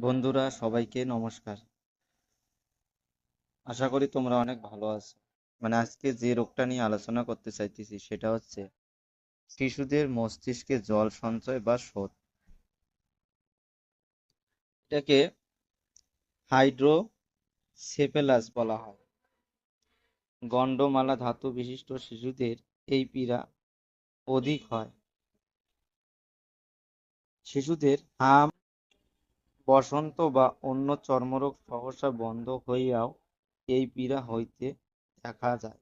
বন্ধুরা, সবাইকে নমস্কার। আশা করি তোমরা অনেক ভালো আছো। মানে আজকে যে রোগটা নিয়ে আলোচনা করতে চাইতেছি সেটা হচ্ছে শিশুদের মস্তিষ্কে জল সঞ্চয় বা শোধ। এটাকে হাইড্রোসেফেলাস বলা হয়। গন্ডমালা ধাতু বিশিষ্ট শিশুদের এই পীড়া অধিক হয়। শিশুদের হাম বসন্ত বা অন্য চর্মরোগ সহসা বন্ধ হইয়াও এই পীড়া হইতে দেখা যায়।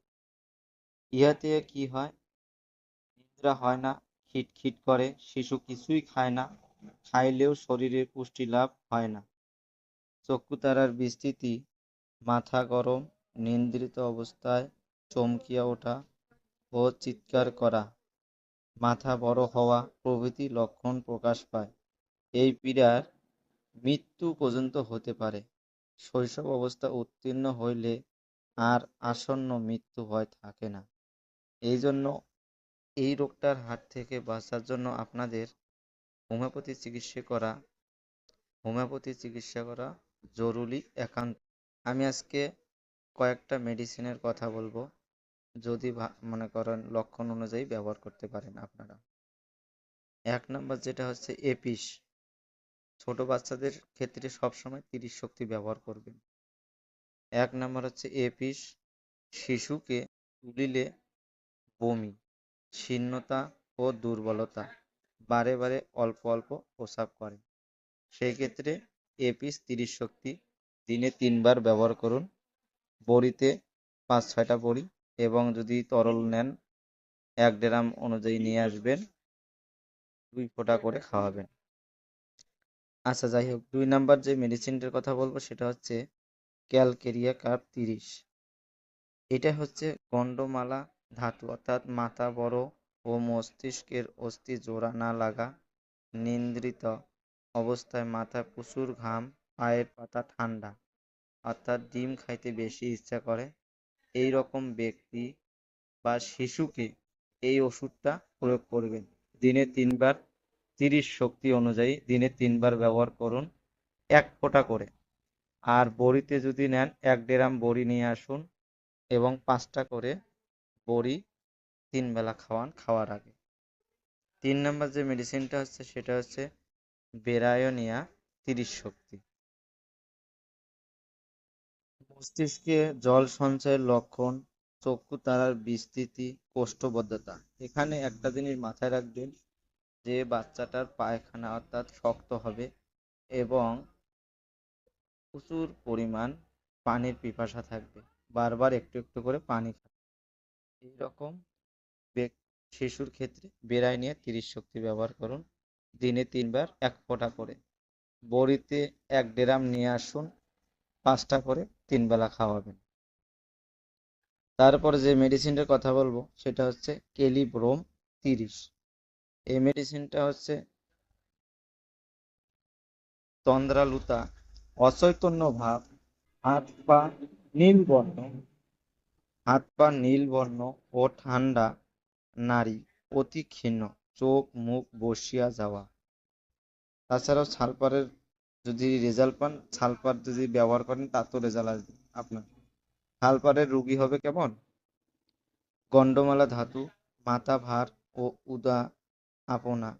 ইহাতে কি হয়? নিদ্রা হয় না, খিটখিট করে, শিশু কিছুই খায় না, খাইলেও শরীরে পুষ্টি লাভ হয় না। চক্ষুতারার বিস্তৃতি, মাথা গরম, নিন্দ্রিত অবস্থায় চমকিয়া ওঠা ও চিৎকার করা, মাথা বড় হওয়া প্রভৃতি লক্ষণ প্রকাশ পায়। এই পীড়ার মৃত্যু পর্যন্ত হতে পারে। শৈশব অবস্থা উত্তীর্ণ হইলে আর আসন্ন মৃত্যু ভয় থাকে না। এই জন্য এই রোগটার হাত থেকে বাঁচার জন্য আপনাদের হোমিওপ্যাথি চিকিৎসা করা, হোমিওপ্যাথি চিকিৎসা করা জরুরি একান্ত। আমি আজকে কয়েকটা মেডিসিনের কথা বলব। যদি মনে করেন লক্ষণ অনুযায়ী ব্যবহার করতে পারেন আপনারা। এক নম্বর যেটা হচ্ছে এপিস। ছোট বাচ্চাদের ক্ষেত্রে সবসময় তিরিশ শক্তি ব্যবহার করবেন। এক নম্বর হচ্ছে এপিস, শিশুকে তুলিলে বমি শীর্ণতা ও দুর্বলতা বারে বারে অল্প অল্প প্রসাব করে। সেই ক্ষেত্রে এপিস তিরিশ শক্তি দিনে তিনবার ব্যবহার করুন। বড়িতে পাঁচ ছয়টা বড়ি এবং যদি তরল নেন, এক ড্রাম অনুযায়ী নিয়ে আসবেন। দুই ফোঁটা করে খাওয়াবেন। আচ্ছা যাই হোক। দুই নাম্বার যে মেডিসিনটার কথা বলব, সেটা হচ্ছে ক্যালকেরিয়া কাপ তিরিশ। এটা হচ্ছে গন্ডমালা ধাতু, অর্থাৎ মাথা বড় ও মস্তিষ্কের অস্থি জোড়া না লাগা, নিন্দ্রিত অবস্থায় মাথায় প্রচুর ঘাম, পায়ের পাতা ঠান্ডা, অর্থাৎ ডিম খাইতে বেশি ইচ্ছা করে। এই রকম ব্যক্তি বা শিশুকে এই ওষুধটা প্রয়োগ করবেন। দিনে তিনবার তিরিশ শক্তি অনুযায়ী দিনে তিনবার ব্যবহার করুন এক ফোঁটা করে। আর বড়িতে যদি নেন এক ডেরাম বড়ি নিয়ে আসুন এবং পাঁচটা করে বড়ি তিন বেলা খাওয়ান, খাওয়ার আগে। তিন নম্বর যে মেডিসিনটা হচ্ছে সেটা হচ্ছে বেরায়নিয়া তিরিশ শক্তি। মস্তিষ্কে জল সঞ্চয়ের লক্ষণ, চক্ষু তারার বিস্তৃতি, কোষ্ঠবদ্ধতা। এখানে একটা জিনিস মাথায় রাখবেন যে বাচ্চাটার পায়খানা অর্থাৎ শক্ত হবে এবং প্রচুর পরিমাণ পানির পিপাসা থাকবে। বারবার একটু একটু করে পানি খাবে। এইরকম শিশুর ক্ষেত্রে বেড়াই নিয়ে তিরিশ শক্তি ব্যবহার করুন। দিনে তিনবার এক ফোঁটা করে। বড়িতে এক ডেরাম নিয়ে আসুন। পাঁচটা করে তিন বেলা খাওয়াবেন। তারপরে যে মেডিসিনটার কথা বলব, সেটা হচ্ছে কেলিব্রোম তিরিশ। এই মেডিসিনটা হচ্ছে তন্দ্রালুতা অচৈতন্য ভাব হাত পা নীল বর্ণ হাত পা নীল বর্ণ ও ঠান্ডা, নারী অতি ক্ষীণ, চোখ মুখ বসিয়া যাওয়া। তাছাড়াও ছালপারের যদি রেজাল্ট পান ছালপার যদি ব্যবহার করেন তাতেও রেজাল্ট আসবে আপনার। ছালপারের রুগী হবে কেমন? গন্ডমালা ধাতু, মাথা ভার ও উদা আপনা,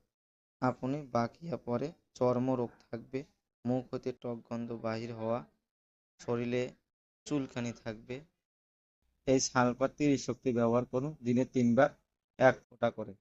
আপনি বাকিয়া পরে চর্মরোগ থাকবে, মুখ হতে টক গন্ধ বাহির হওয়া, শরীরে চুলকানি থাকবে। এই সালফার তিরিশ শক্তি ব্যবহার করুন, দিনে তিনবার এক ফোঁটা করে।